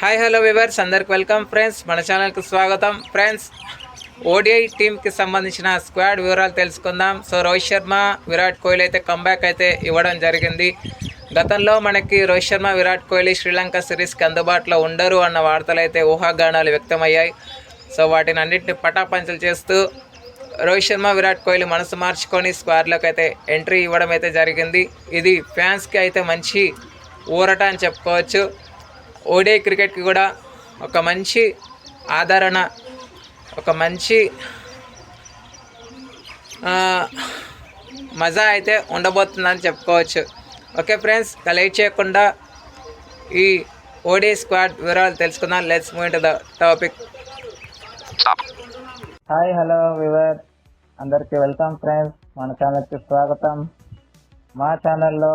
Hi hello viewers అందరికి welcome friends మన ఛానల్కి స్వాగతం. ఫ్రెండ్స్ ఓడిఐ టీంకి సంబంధించిన స్క్వాడ్ వివరాలు తెలుసుకుందాం. సో రోహిత్ శర్మ విరాట్ కోహ్లీ అయితే కంబ్యాక్ అయితే ఇవ్వడం జరిగింది. గతంలో మనకి రోహిత్ శర్మ విరాట్ కోహ్లీ శ్రీలంక సిరీస్కి అందుబాటులో ఉండరు అన్న వార్తలు అయితే ఊహాగానాలు వ్యక్తమయ్యాయి. సో వాటిని అన్నింటిని పటాపంచలు చేస్తూ రోహిత్ శర్మ విరాట్ కోహ్లీ మనసు మార్చుకొని స్క్వాడ్లోకి అయితే ఎంట్రీ ఇవ్వడం అయితే జరిగింది. ఇది ఫ్యాన్స్కి అయితే మంచి ఊరట అని చెప్పుకోవచ్చు. ఓడే క్రికెట్కి కూడా ఒక మంచి ఆదరణ ఒక మంచి మజా అయితే ఉండబోతుందని చెప్పుకోవచ్చు. ఓకే ఫ్రెండ్స్ కలెక్ట్ లేట్ చేయకుండా ఈ ఓడే స్క్వాడ్ వివరాలు తెలుసుకుందాం. Let's move to the topic hi hello viewer అందరికీ వెల్కమ్ ఫ్రెండ్స్ మన ఛానల్కి స్వాగతం. మా ఛానల్లో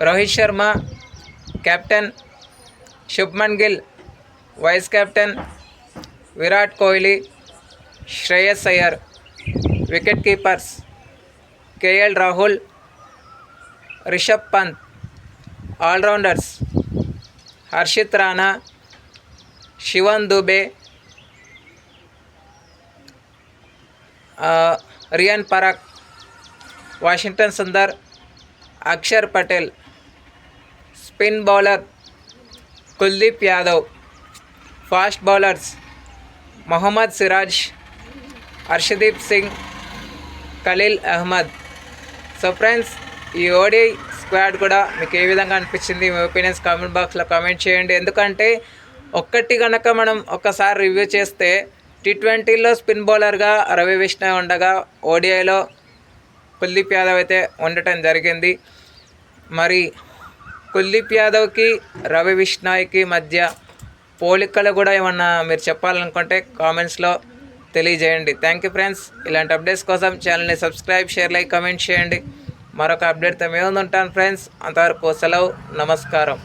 Rohit Sharma, captain Shubman Gill, vice captain Virat Kohli, Shreyas Iyer wicket keepers K L Rahul, Rishabh Pant, allrounders Harshit Rana Shivam Dube Riyan Parag, Washington Sundar, Axar Patel spin bowler Kuldeep Yadav fast bowlers Mohammed Siraj Harshdeep Singh Khaleel Ahmed. So friends ఈ ODI squad కూడా మీకు ఏ విధంగా అనిపించింది? మీ opinions comment బాక్స్లో comment చేయండి. ఎందుకంటే ఒక్కటి కనుక మనం ఒకసారి రివ్యూ చేస్తే టీ ట్వంటీలో స్పిన్ బౌలర్గా రవి విష్ణు ఉండగా ఓడిఐలో కుల్దీప్ యాదవ్ అయితే ఉండటం జరిగింది. మరి కుల్దీప్ యాదవ్కి రవి విష్ణాయ్కి మధ్య పోలికలు కూడా ఏమన్నా మీరు చెప్పాలనుకుంటే కామెంట్స్లో తెలియజేయండి. థ్యాంక్ యూ ఫ్రెండ్స్ ఇలాంటి అప్డేట్స్ కోసం ఛానల్ని సబ్స్క్రైబ్ షేర్ లైక్ కమెంట్ చేయండి. మరొక అప్డేట్తో మేము ఉంటాను ఫ్రెండ్స్ అంతవరకు సెలవు నమస్కారం.